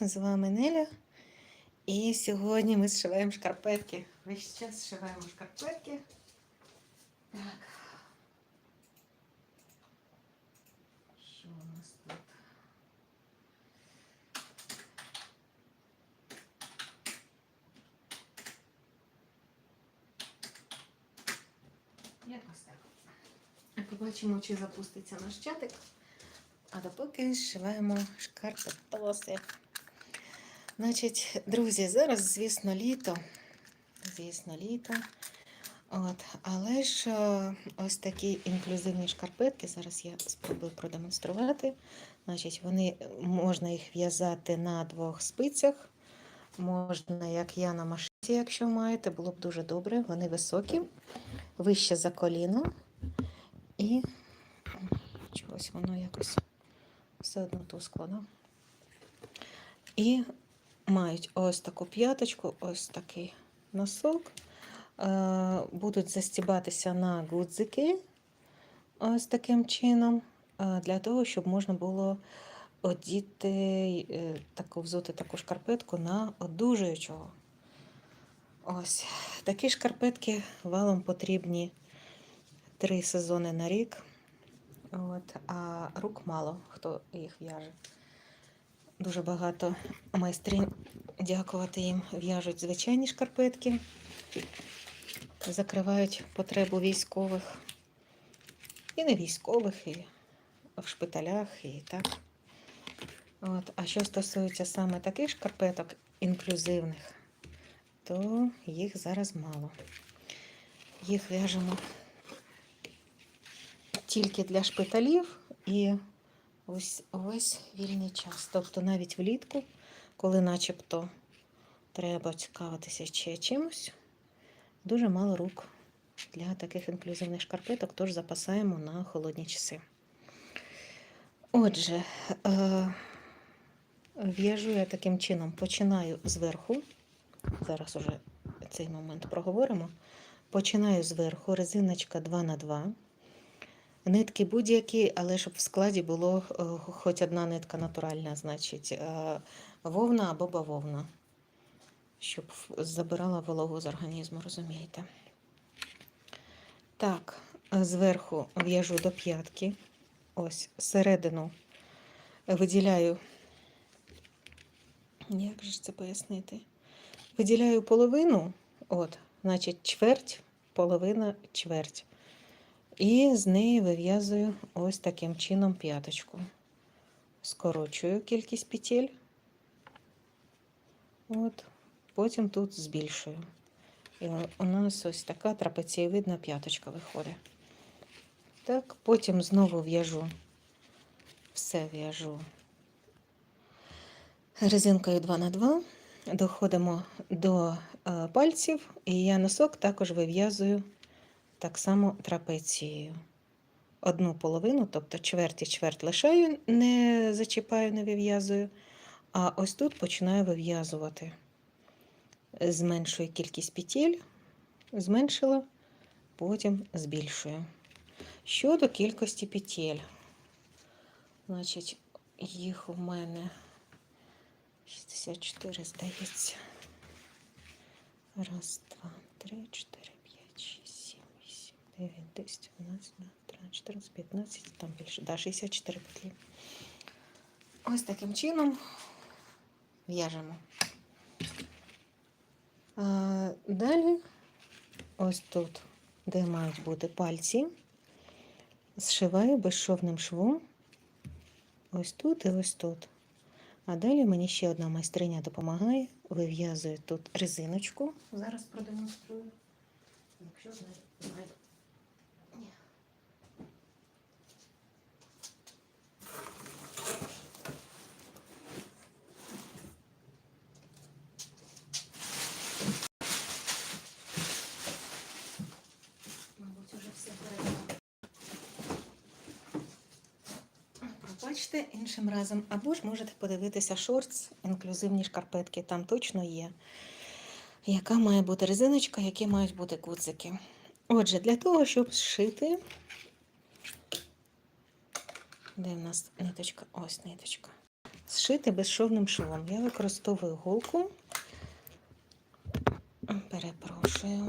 З вами Неля. І сьогодні ми зшиваємо шкарпетки. Весь час зшиваємо шкарпетки. Так. Що у нас тут? Якось так. Побачимо, чи запуститься наш чатик. А допоки зшиваємо шкарпетоси. Значить, друзі, зараз, звісно, літо. Звісно, літо. От, але ж е, ось такі інклюзивні шкарпетки, зараз я спробую продемонструвати. Значить, вони можна їх в'язати на двох спицях. Можна, як я на машинці, якщо маєте, було б дуже добре. Вони високі, вище за коліно. І чогось воно якось все одно тускло, да? І мають ось таку п'яточку, ось такий носок. Е, Будуть застібатися на гудзики ось таким чином, е, для того, щоб можна було одіти, е, таку взути таку шкарпетку на одужуючого. Ось такі шкарпетки валом потрібні три сезони на рік. От, а рук мало хто їх в'яже. Дуже багато майстрів, дякувати їм, в'яжуть звичайні шкарпетки, закривають потребу військових і не військових, і в шпиталях, і так. От. А що стосується саме таких шкарпеток інклюзивних, то їх зараз мало. Їх в'яжемо тільки для шпиталів і ось ось вільний час. Тобто навіть влітку, коли начебто треба цікавитися ще чимось, дуже мало рук для таких інклюзивних шкарпеток, тож запасаємо на холодні часи. Отже, е, в'яжу я таким чином, починаю зверху, зараз уже цей момент проговоримо. Починаю зверху, резиночка 2х2. Нитки будь-які, але щоб в складі було е, хоч одна нитка натуральна, значить е, вовна або бавовна, щоб забирала вологу з організму, розумієте? Так, зверху в'яжу до п'ятки. Ось середину виділяю, як же це пояснити? Виділяю половину, от, значить, чверть, половина, чверть. І з неї вив'язую ось таким чином п'яточку. Скорочую кількість петель. От. Потім тут збільшую. І у нас ось така трапецієвидна п'яточка виходить. Так, потім знову в'яжу, все в'яжу резинкою 2х2, доходимо до е, пальців, і я носок також вив'язую так само трапецією. Одну половину, тобто чверть і чверть лишаю, не зачіпаю, не вив'язую, а ось тут починаю вив'язувати. Зменшую кількість петель, зменшила, потім збільшую. Щодо кількості петель, значить, їх у мене 64, здається. Раз, два, три, чотири. 9, 10, 11, 13, 14, 15, там більше, да, 64 петлі. Ось таким чином в'яжемо. Далі, ось тут, де мають бути пальці, зшиваю безшовним швом ось тут і ось тут. А далі мені ще одна майстриня допомагає, вив'язую тут резиночку. Зараз продемонструю. Якщо знайду. Бачите, іншим разом. Або ж можете подивитися шортс, інклюзивні шкарпетки, там точно є. Яка має бути резиночка, які мають бути гудзики. Отже, для того, щоб зшити, де в нас ниточка? Ось ниточка. зшити безшовним швом. Я використовую голку. Перепрошую.